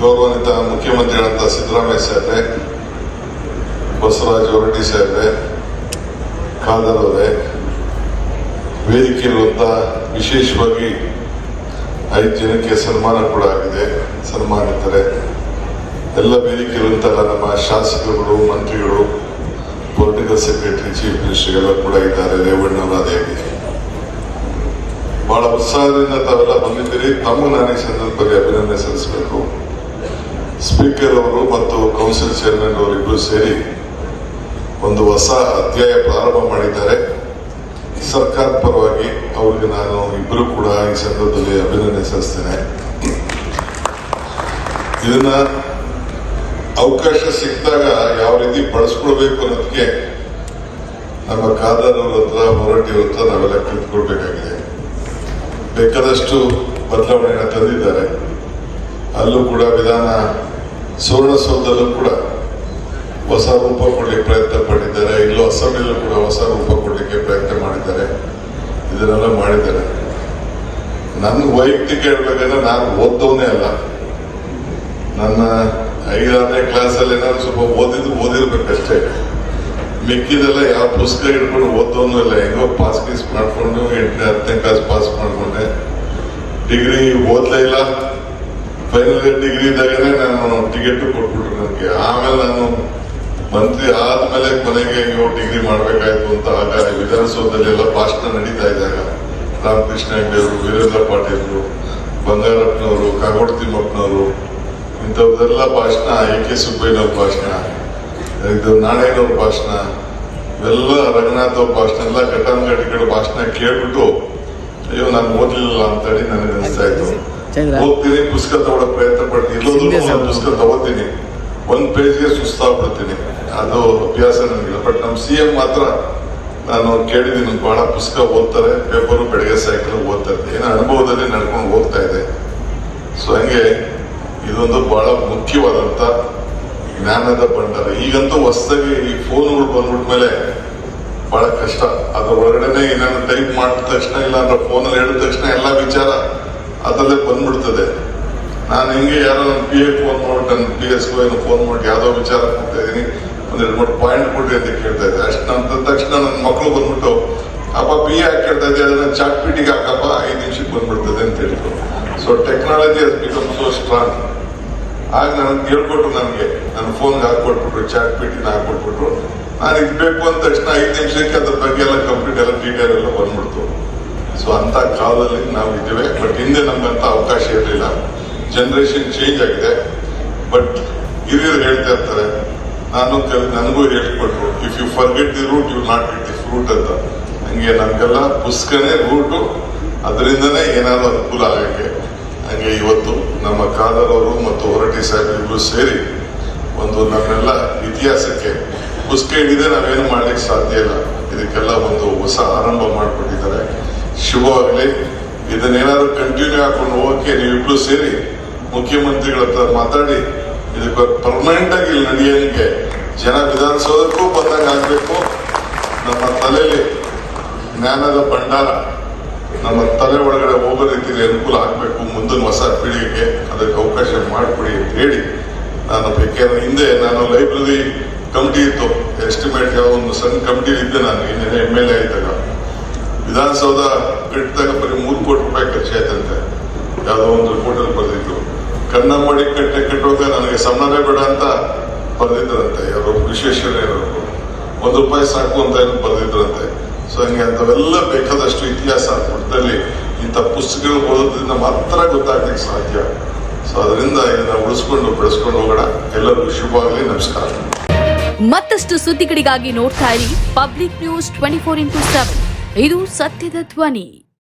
ಗೌರವಾನ್ವಿತ ಮುಖ್ಯಮಂತ್ರಿಗಳಂತ ಸಿದ್ದರಾಮಯ್ಯ ಸಾಹೇಬ್ರೆ ಬಸವರಾಜ ಹೊರಟ್ಟಿ ಸಾಹೇಬ್ರೆ ಖಾದರ್ ಅವರೇ ವೇದಿಕೆಯಲ್ಲಿರುವಂತ ವಿಶೇಷವಾಗಿ ಐದು ಜನಕ್ಕೆ ಸನ್ಮಾನ ಕೂಡ ಆಗಿದೆ. ಸನ್ಮಾನಿತರೆ, ಎಲ್ಲ ವೇದಿಕೆಯಲ್ಲಿರುವಂತಹ ನಮ್ಮ ಶಾಸಕರುಗಳು, ಮಂತ್ರಿಗಳು, ಪೊಲಿಟಿಕಲ್ ಸೆಕ್ರೆಟರಿ, ಚೀಫ್ ಮಿನಿಸ್ಟರ್ ಎಲ್ಲ ಕೂಡ ಇದ್ದಾರೆ. ರೇವಣ್ಣವರಾದೇವಿ ಬಹಳ ಉತ್ಸಾಹದಿಂದ ತಾವೆಲ್ಲ ಬಂದಿದ್ದೀರಿ. ತಮ್ಮ ನಾನು ಈ ಸಂದರ್ಭದಲ್ಲಿ ಅಭಿನಂದನೆ ಸಲ್ಲಿಸಬೇಕು. ಸ್ಪೀಕರ್ ಅವರು ಮತ್ತು ಕೌನ್ಸಿಲ್ ಚೇರ್ಮನ್ ಅವರಿಬ್ಬರು ಸೇರಿ ಒಂದು ಹೊಸ ಅಧ್ಯಾಯ ಪ್ರಾರಂಭ ಮಾಡಿದ್ದಾರೆ. ಸರ್ಕಾರ ಪರವಾಗಿ ಅವರಿಗೆ ನಾನು ಇಬ್ಬರು ಕೂಡ ಈ ಸಂದರ್ಭದಲ್ಲಿ ಅಭಿನಂದನೆ ಸಲ್ಲಿಸ್ತೇನೆ. ಇದನ್ನ ಅವಕಾಶ ಸಿಕ್ಕಿದಾಗ ಯಾವ ರೀತಿ ಬಳಸ್ಕೊಳ್ಬೇಕು ಅನ್ನೋದಕ್ಕೆ ನಮ್ಮ ಖಾದರ್ ಅವ್ರ ಹತ್ರ ಹೊರಟಿ ಅವ್ರ ಹತ್ರ ನಾವೆಲ್ಲ ಕಲಿತ್ಕೊಳ್ಬೇಕಾಗಿದೆ ಬೇಕಾದಷ್ಟು ಬದಲಾವಣೆಯನ್ನು ತಂದಿದ್ದಾರೆ. ಅಲ್ಲೂ ಕೂಡ ವಿಧಾನ ಸುವರ್ಣಸೌಧದಲ್ಲೂ ಕೂಡ ಹೊಸ ರೂಪ ಕೊಡಲಿಕ್ಕೆ ಪ್ರಯತ್ನ ಪಟ್ಟಿದ್ದಾರೆ. ಇಲ್ಲೂ ಅಸ್ಸಾಮಲ್ಲೂ ಕೂಡ ಹೊಸ ರೂಪ ಕೊಡಲಿಕ್ಕೆ ಪ್ರಯತ್ನ ಮಾಡಿದ್ದಾರೆ. ಇದನ್ನೆಲ್ಲ ಮಾಡಿದ್ದಾರೆ. ನನ್ನ ವೈಯಕ್ತಿಕ ಹೇಳ್ಬೇಕಂದ್ರೆ ನಾನು ಓದ್ದವನೇ ಅಲ್ಲ. ನನ್ನ ಐದಾರನೇ ಕ್ಲಾಸಲ್ಲಿ ಏನಾದ್ರು ಸ್ವಲ್ಪ ಓದಿದ್ದು ಓದಿರ್ಬೇಕಷ್ಟೇ. ಮಿಕ್ಕಿದೆಲ್ಲ ಯಾವ ಪುಸ್ತಕ ಹಿಡ್ಕೊಂಡು ಓದೋನು ಇಲ್ಲ. ಹೆಂಗೋ ಪಾಸ್ ಗೀಸ್ ಮಾಡ್ಕೊಂಡು ಎಂಟನೇ, ಹತ್ತನೇ ಕ್ಲಾಸ್ ಪಾಸ್ ಮಾಡ್ಕೊಂಡೆ. ಡಿಗ್ರಿ ಓದಲೇ ಇಲ್ಲ. ಫೈನಲ್ ಡಿಗ್ರಿ ಇದ್ದಾಗನೇ ನಾನು ಟಿಕೆಟ್ ಕೊಟ್ಬಿಟ್ರು ನನಗೆ. ಆಮೇಲೆ ನಾನು ಮಂತ್ರಿ ಆದ್ಮೇಲೆ ಕೊನೆಗೆ ಡಿಗ್ರಿ ಮಾಡ್ಬೇಕಾಯ್ತು ಅಂತ ಆಗ ವಿಧಾನಸೌಧದಲ್ಲಿ ಎಲ್ಲ ಭಾಷಣ ನಡೀತಾ ಇದ್ದಾಗ ರಾಮಕೃಷ್ಣ ಹೆಗ್ಡೆ ಅವರು, ವೀರೇಂದ್ರ ಪಾಟೀಲ್ರು ಬಂಗಾರಪ್ಪನವರು, ಕಾಗೋಡು ತಿಮ್ಮಪ್ಪನವರು, ಇಂಥವ್ರದೆಲ್ಲ ಭಾಷಣ, ಎ ಕೆ ಸುಬ್ಬಯ್ಯನವ್ರ ಭಾಷಣ, ಇದು ನಾಣಯ್ಯನವ್ರ ಭಾಷಣ, ಇವೆಲ್ಲ ರಂಗನಾಥ್ ಅವ್ರ ಭಾಷಣ, ಎಲ್ಲ ಘಟಾನುಘಟಿಗಳ ಭಾಷಣ ಕೇಳ್ಬಿಟ್ಟು, ಅಯ್ಯೋ, ನಾನು ಓದ್ಲಿಲ್ಲ ಅಂತೇಳಿ ನನಗೆ ಅನಿಸ್ತಾ ಇತ್ತು. ಓದ್ತೀನಿ ಪುಸ್ತಕ ತಗೊಳ್ಳೋ ಪ್ರಯತ್ನ ಪಡ್ತೀನಿ. ಪುಸ್ತಕ ತಗೋತೀನಿ. ಒಂದ್ ಪೇಜ್ಗೆ ಸುಸ್ತಾಗ್ಬಿಡ್ತೀನಿ. ಅದು ಅಭ್ಯಾಸ ನನಗಿಲ್ಲ ಬಟ್ ನಮ್ಮ ಸಿ ಎಂ ಮಾತ್ರ ನಾನು ಕೇಳಿದ್ದೀನಿ ಬಹಳ ಪುಸ್ತಕ ಓದ್ತಾರೆ ಪೇಪರು ಬೆಳಗ್ಗೆ ಸಾಯಂಕಾಲ ಇದ್ದೆ ಏನೋ ಅನುಭವದಲ್ಲಿ ನಡ್ಕೊಂಡು ಹೋಗ್ತಾ ಇದೆ. ಸೊ ಹಂಗೆ ಇದೊಂದು ಬಹಳ ಮುಖ್ಯವಾದಂತ ಜ್ಞಾನದ ಭಂಡಾರ. ಈಗಂತೂ ಹೊಸದಾಗಿ ಈ ಫೋನ್ಗಳು ಬಂದ್ಬಿಟ್ಮೇಲೆ ಬಹಳ ಕಷ್ಟ. ಅದ್ರ ಒಳಗಡೆನೆ ಏನಾದ್ರು ಟೈಪ್ ಮಾಡಿದ ತಕ್ಷಣ ಇಲ್ಲ ಅಂದ್ರೆ ಫೋನಲ್ಲಿ ಹೇಳಿದ ತಕ್ಷಣ ಎಲ್ಲ ವಿಚಾರ. ಅದರಲ್ಲೇ ಬಂದ್ಬಿಡ್ತದೆ. ನಾನು ಹಿಂಗೆ ಯಾರೋ ನನ್ನ ಪಿ ಎ ಫೋನ್ ಮಾಡ್ಬಿಟ್ಟು ನನ್ನ ಪಿ ಎಸ್ ಏನು ಫೋನ್ ಮಾಡಿ ಯಾವ್ದೋ ವಿಚಾರ ಕೊಡ್ತಾ ಇದ್ದೀನಿ ಒಂದು ಎರಡು ಮೂರು ಪಾಯಿಂಟ್ ಕೊಡಿ ಅಂತ ಕೇಳ್ತಾ ಇದ್ದೆ. ಅಷ್ಟು ತಕ್ಷಣ ನನ್ನ ಮಕ್ಕಳು ಬಂದ್ಬಿಟ್ಟು, ಅಪ್ಪ ಪಿ ಎ ಹಾಕಿ ಕೇಳ್ತಾ ಇದ್ದೆ ಅದನ್ನ ಚಾಟ್ ಪೀಟಿಗೆ ಹಾಕಪ್ಪ, ಐದು ನಿಮಿಷಕ್ಕೆ ಬಂದ್ಬಿಡ್ತದೆ ಅಂತ ಹೇಳಿದ್ರು. So technology has become so strong ಆಗ ನನಗೆ ಹೇಳ್ಕೊಟ್ರು ನನಗೆ. ನನ್ನ ಫೋನ್ಗೆ ಹಾಕೊಟ್ಬಿಟ್ರು ಚಾಟ್ ಪೀಟಿನ ಹಾಕೊಟ್ಬಿಟ್ರು ನಾನು ಇದು ಬೇಕು ಅಂದ ತಕ್ಷಣ ಐದು ನಿಮಿಷಕ್ಕೆ ಅದ್ರ ಬಗ್ಗೆ ಎಲ್ಲ ಕಂಪ್ಲೀಟ್ ಎಲ್ಲ ಡೀಟೇಲ್ ಎಲ್ಲ ಬಂದ್ಬಿಡ್ತು. ಸೊ ಅಂತ ಕಾಲದಲ್ಲಿ ನಾವು ಇದ್ದೇವೆ. ಬಟ್ ಹಿಂದೆ ನಮ್ಗಂತ ಅವಕಾಶ ಇರಲಿಲ್ಲ. ಜನರೇಷನ್ ಚೇಂಜ್ ಆಗಿದೆ. ಬಟ್ ಹಿರಿಯರು ಹೇಳ್ತಾ ಇರ್ತಾರೆ, ನಾನು ನನಗೂ ಹೇಳ್ಕೊಟ್ರು if you forget the root you not get the fruit ಅಂತ. ಹಂಗೆ ನಮ್ಗೆಲ್ಲ ಪುಸ್ತಕನೇ ರೂಟು ಅದರಿಂದನೇ ಏನಾದ್ರು ಅನುಕೂಲ ಆಗಕ್ಕೆ. ಹಂಗೆ ಇವತ್ತು ನಮ್ಮ ಕಾದರವರು ಮತ್ತು ಹೊರಟಿ ಸಾಹೇಬ್ ಇಬ್ರು ಸೇರಿ ಒಂದು ನಮ್ಮೆಲ್ಲ ಇತಿಹಾಸಕ್ಕೆ ಪುಸ್ತಕ ಹಿಡಿದೇ ನಾವೇನು ಮಾಡ್ಲಿಕ್ಕೆ ಸಾಧ್ಯ ಇಲ್ಲ. ಇದಕ್ಕೆಲ್ಲ ಒಂದು ಹೊಸ ಆರಂಭ ಮಾಡಿಕೊಟ್ಟಿದ್ದಾರೆ. ಶುಭವಾಗಲಿ ಇದನ್ನೇನಾದ್ರೂ ಕಂಟಿನ್ಯೂ ಹಾಕೊಂಡು ಹೋಗಕ್ಕೆ ನೀವಿಬ್ರು ಸೇರಿ ಮುಖ್ಯಮಂತ್ರಿಗಳ ಹತ್ರ ಮಾತಾಡಿ, ಇದಕ್ಕೆ ಪರ್ಮನೆಂಟ್ ಆಗಿ ಇಲ್ಲಿ ನಡೆಯೋಂಗೆ ಜನ ವಿಧಾನಸೌಧಕ್ಕೂ ಬಂದಂಗೆ ಆಗ್ಬೇಕು. ನಮ್ಮ ತಲೆಯಲ್ಲಿ ಜ್ಞಾನದ ಭಂಡಾರ, ನಮ್ಮ ತಲೆ ಒಳಗಡೆ ಹೋಗೋ ರೀತಿಯಲ್ಲಿ ಅನುಕೂಲ ಆಗಬೇಕು ಮುಂದಿನ ಹೊಸ ಪೀಳಿಗೆಗೆ. ಅದಕ್ಕೆ ಅವಕಾಶ ಮಾಡಿಕೊಡಿ ಅಂತ ಹೇಳಿ ನಾನು ಬೇಕಾದ ಹಿಂದೆ ನಾನು ಲೈಬ್ರರಿ ಕಮಿಟಿ ಇತ್ತು. ಎಸ್ಟಿಮೇಟ್ ಯಾವ ಒಂದು ಸಣ್ಣ ಕಮಿಟಿ ಇದ್ದೆ ನಾನು, ಇನ್ನೇನೆ ಎಂ ಎಲ್ ಎ ಇದ್ದಾಗ. ವಿಧಾನಸೌಧ ಕಟ್ಟಿದಾಗ ಬರೀ ಮೂರು ಕೋಟಿ ರೂಪಾಯಿ ಖರ್ಚಾಯ್ತಂತೆ. ಯಾವುದೋ ಒಂದು ರಿಪೋರ್ಟಲ್ಲಿ ಬರೆದಿದ್ರು ಮಾಡಿ ಕಟ್ಟೆ ಕಟ್ಟುವಾಗ ನನಗೆ ಸಂಬಂಧವೇ ಬೇಡ ಅಂತ ಬರೆದಿದ್ರಂತೆ ಯಾರು ವಿಶ್ವೇಶ್ವರಯ್ಯನವರು ಒಂದು ರೂಪಾಯಿ ಸಾಕು ಅಂತ ಏನು ಬರೆದಿದ್ರಂತೆ ಸೊ ಹಂಗೆ ಅಂಥವೆಲ್ಲ ಬೇಕಾದಷ್ಟು ಇತಿಹಾಸ ಮಟ್ಟದಲ್ಲಿ ಇಂಥ ಪುಸ್ತಕಗಳು ಓದೋದ್ರಿಂದ ಮಾತ್ರ ಗೊತ್ತಾಗ್ಲಿಕ್ಕೆ ಸಾಧ್ಯ. ಸೊ ಅದರಿಂದ ಇದನ್ನ ಉಳಿಸ್ಕೊಂಡು ಬೆಳೆಸ್ಕೊಂಡು ಹೋಗೋಣ. ಎಲ್ಲರಿಗೂ ಶುಭವಾಗಲಿ ನಮಸ್ಕಾರ. ಮತ್ತಷ್ಟು ಸುದ್ದಿಗಳಿಗಾಗಿ ನೋಡ್ತಾ ಇರಿ public news twenty four into seven. ಇದು ಸತ್ಯದ ಧ್ವನಿ.